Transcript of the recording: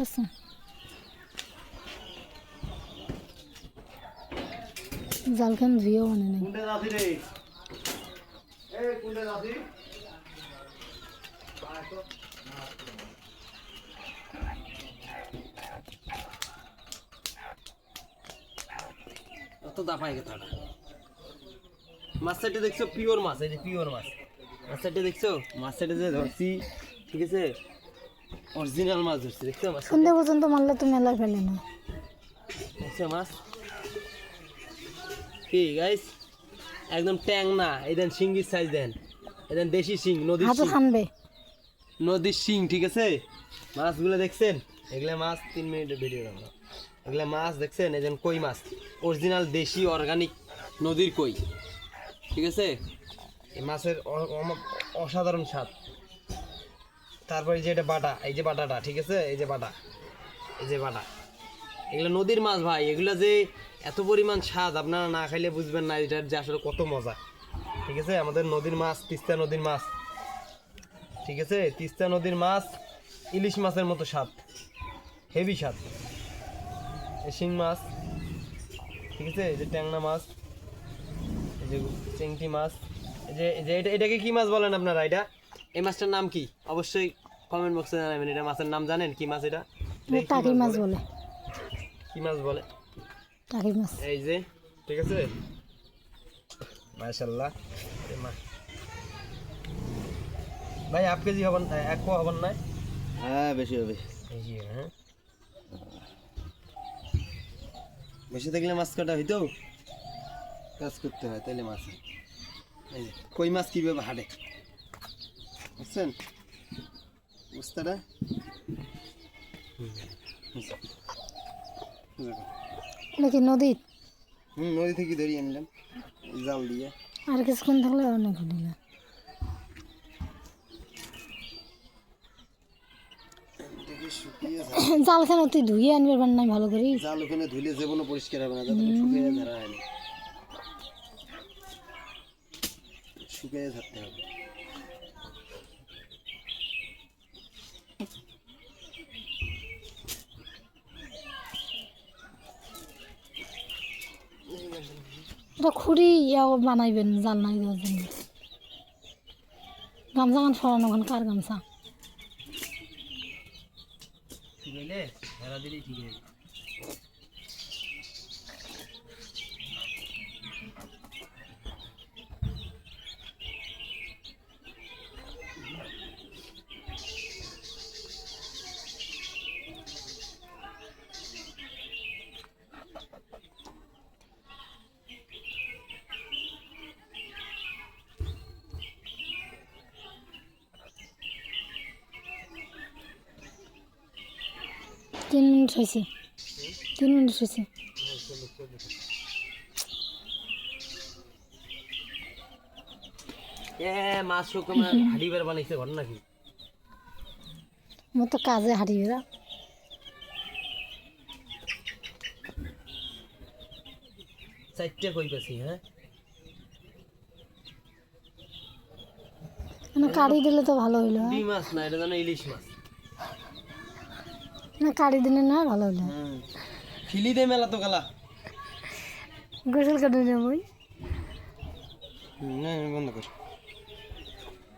আছে জালখান ধুয়েও মানে নাই অত দাফাই কথাটা মাছ সাইডে দেখছ পিওর মাছ এই যে পিওর মাছ মাছ সাইডে দেখছ মাছ সাইডে যে ধরছি ঠিক আছে অরিজিনাল মাছ ধরছি দেখছ মাছ সন্ধ্যা পর্যন্ত মারলে তো মেলা ফেলে না। দেখছ মাছ? কি গাইস একদম ট্যাং না এই দেন শিঙ্গির সাইজ দেন। এই দেন দেশি শিং নদীর শিং। খানবে নদীর শিং ঠিক আছে? মাছগুলো দেখছেন? এগুলা মাছ তিন মিনিটের ভিডিও আমরা এগুলা মাছ দেখছেন? এই যেন কই মাছ? অরিজিনাল দেশি অর্গানিক নদীর কই। ঠিক আছে? এই মাছের অসাধারণ স্বাদ। তারপরে যে এটা বাটা, এই যে বাটাটা, ঠিক আছে? এই যে বাটা, এই যে বাটা। এগুলো নদীর মাছ ভাই, এগুলো যে এত পরিমাণ স্বাদ, আপনারা না খাইলে বুঝবেন না এটার যে আসলে কত মজা। ঠিক আছে? আমাদের নদীর মাছ, তিস্তা নদীর মাছ। ঠিক আছে? তিস্তা নদীর মাছ, ইলিশ মাছের মতো স্বাদ। হেভি স্বাদ। শিং মাছ। ঠিক আছে? এই যে ট্যাংনা মাছ। এই যে চেংটি মাছ। এই যে এই যে এটা, এটাকে কি মাছ বলেন আপনারা? এটা? এই মাছটার নাম কি? অবশ্যই কমেন্ট বক্সে জানাবেন। এটা মাছের নাম জানেন? কি মাছ এটা? টাকি মাছ বলে? কি মাছ বলে? টাকি মাছ। এই যে ঠিক আছে? মাশাল্লাহ এই মা- ভাই হাফ কেজি হবেন এক পোয়া হবেন না হ্যাঁ বেশি হবে। এই যে, হ্যাঁ? বেশি থাকলে মাছ কাটা হইতো কাজ করতে হয় তাইলে মাছ এই যে, কই মাছ কীভাবে হাঁটে? বুঝছেন বুঝতে এটা কি নদী? হুম নদী থেকে ধরি আনলাম। জাল দিয়ে। আর কিছুক্ষণ থাকলে অনেক হলি না। এটাকে শুকিয়ে তুই ধুয়ে আনবে নাই ভালো করে জাল ওখানে ধুলে জীবনও পরিষ্কার হবে না যাতে শুকিয়ে ধরা হয় শুকিয়ে ধরতে হবে। এটা খুঁড়ি ইয়াও বানাইবেন জাল নাই দেওয়ার জন্য। গামছা গান ফরানো ওখান কার গামছা? ঠিক হইলে তিন মিনিট হয়েছে তিন মিনিট হয়েছে এ মাছ শুকনো হাড়ি বের বানাইছে ঘর নাকি? মোর কাজে হারিয়ে যা চারটে কই পেছি হ্যাঁ মানে কাড়ি দিলে তো ভালো হইল মাছ না এটা জানো ইলিশ মাছ। না কাড়ি দিলে না ভালো হইল ফিলি দে মেলা তো গালা। গোসল কাটে যাবই না, বন্ধ কর।